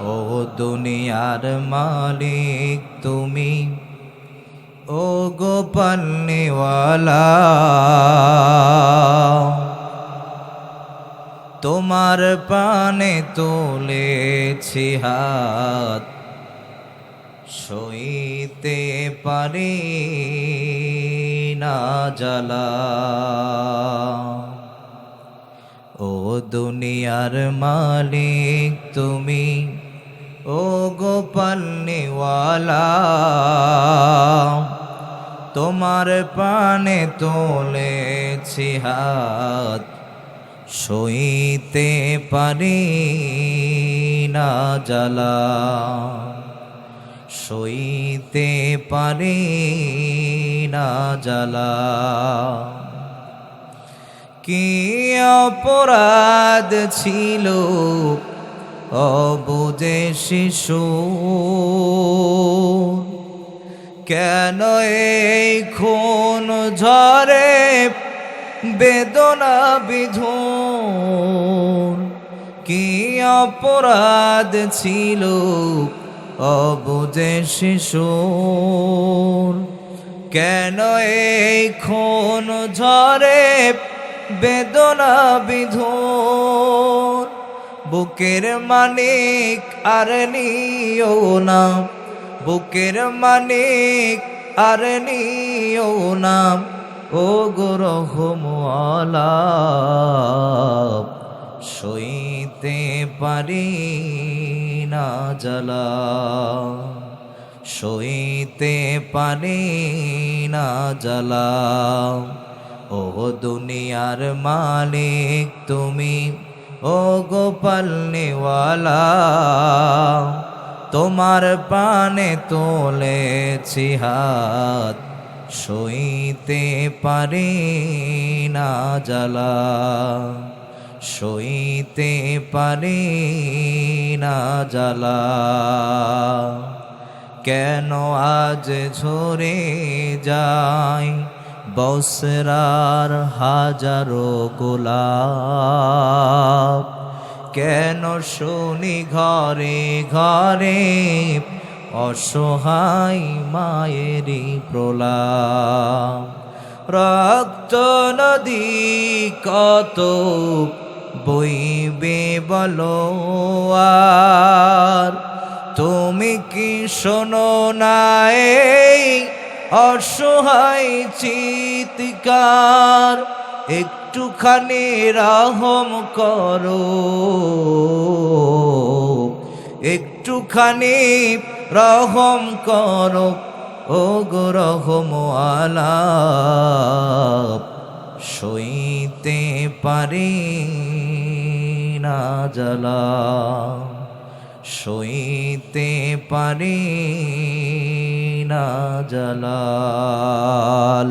ও দুনিয়ার মালিক তুমি, ও গোপালনেওয়ালা তোমার পানে তুলেছি হাত, সইতে পারি না জ্বালা। ও দুনিয়ার মালিক তুমি ও গোপাল নিওয়ালা, তোমার পানে তোলেছি হাত, সইতে পারি না জ্বালা, সইতে পারি না জ্বালা। কি অপরাধ ছিল অবুঝে শিশু। কেন এই খুন ঝরে বেদনা বিধুন কি অপরাধ ছিল অবুঝে শিশুর কেন এই খুন ঝরে বেদনা বিধুর? বুকের মানিক আর নিও না। বুকের মানিক আর নিও না। ও গোরহমওয়ালা সইতে পারি না জ্বালা। সইতে পারি না জ্বালা। ও দুনিয়ার মালিক তুমি ও গোপাল নেওয়ালা, তোমার পানে তোলেছি হাত, সইতে পারি না জ্বালা, সইতে পারি না জ্বালা। কেন আজ ঝরে যায় বসরার হাজারো গোলাপ। কেন শুনি ঘরে ঘরে অসহায় মায়েরই প্রলাপ? রক্ত নদী কত বইবে বলো তুমি কি শোনো না এই অসহায় চিৎকার, একটুখানি রহম করো। একটুখানি রহম করো ও গো রহম আলাপ সইতে পারি না জ্বালা। সইতে পারি না জ্বালা